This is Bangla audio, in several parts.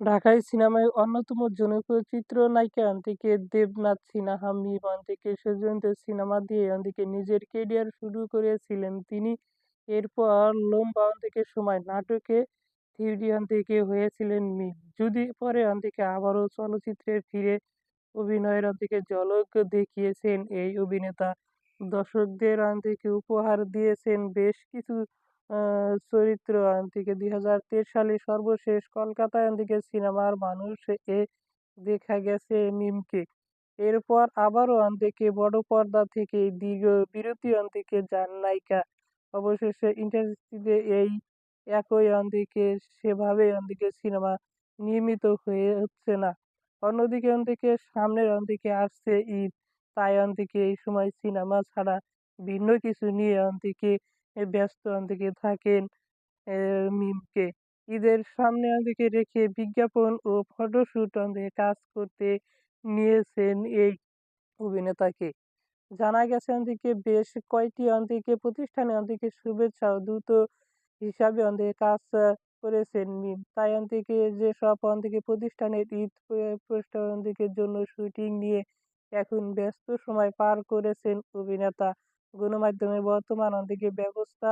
ঢাকায় সিনেমায় অন্যতম জনপ্রিয় চিত্র নায়িকা অন্তিকে দেবনাথ সিনহা মিম অন্তিকে সজন্ত সিনেমা দিয়ে অন্তিকে নিজের কেরিয়ার শুরু করেছিলেন তিনি। এরপর লম্বা অন্তিকে সময় নাটকে থিউরি অন্তিকে হয়েছিলেন মিম। যদি পরে অন্তিকে আবারও চলচ্চিত্রে ফিরে, অভিনয়ের অন্তিকে ঝলক দেখিয়েছেন এই অভিনেতা। দর্শকদের থেকে উপহার দিয়েছেন বেশ কিছু চরিত্র। থেকে দুই হাজার তেইশ সালে সর্বশেষ কলকাতায় থেকে সিনেমার মানুষ এ দেখা গেছে মিমকে। এরপর আবারও থেকে বড় পর্দা থেকে দীর্ঘ বিরতি থেকে যান নায়িকা। অবশেষে ইন্ডাস্ট্রিতে এই একই থেকে সেভাবে থেকে সিনেমা নির্মিত হয়ে হচ্ছে না। অন্যদিকে থেকে সামনের দিকে আসছে ঈদ। তাই থেকে এই সময় সিনেমা ছাড়া ভিন্ন কিছু নিয়ে থেকে ব্যস্ত থেকে থাকেন মিমকে। ঈদের সামনে দিকে রেখে বিজ্ঞাপন ও ফটোশ্যুট দিয়ে কাজ করতে নিয়েছেন এই অভিনেতাকে। জানা গেছে অন্তিকে বেশ কয়েকটি অন্তিকে প্রতিষ্ঠানে অন্তিকে শুভেচ্ছা ও দ্রুত হিসাবে অন্তিকে কাজ করেছেন মিম। তাই অন্তিকে যেসব অন্তিকে প্রতিষ্ঠানের ঈদ প্রতিষ্ঠানের জন্য শুটিং নিয়ে এখন ব্যস্ত সময় পার করেছেন অভিনেতা। গণমাধ্যমে বর্তমান অন্তিকে ব্যবস্থা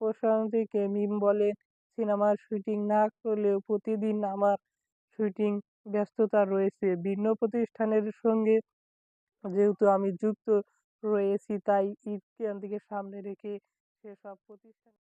প্রশান্তিকে মিম বলেন, সিনেমার শুটিং না করলেও প্রতিদিন আমার শুটিং ব্যস্ততা রয়েছে। ভিন্ন প্রতিষ্ঠানের সঙ্গে যেহেতু আমি যুক্ত রয়েছি, তাই ঈদকে দিকে সামনে রেখে সেসব প্রতিষ্ঠান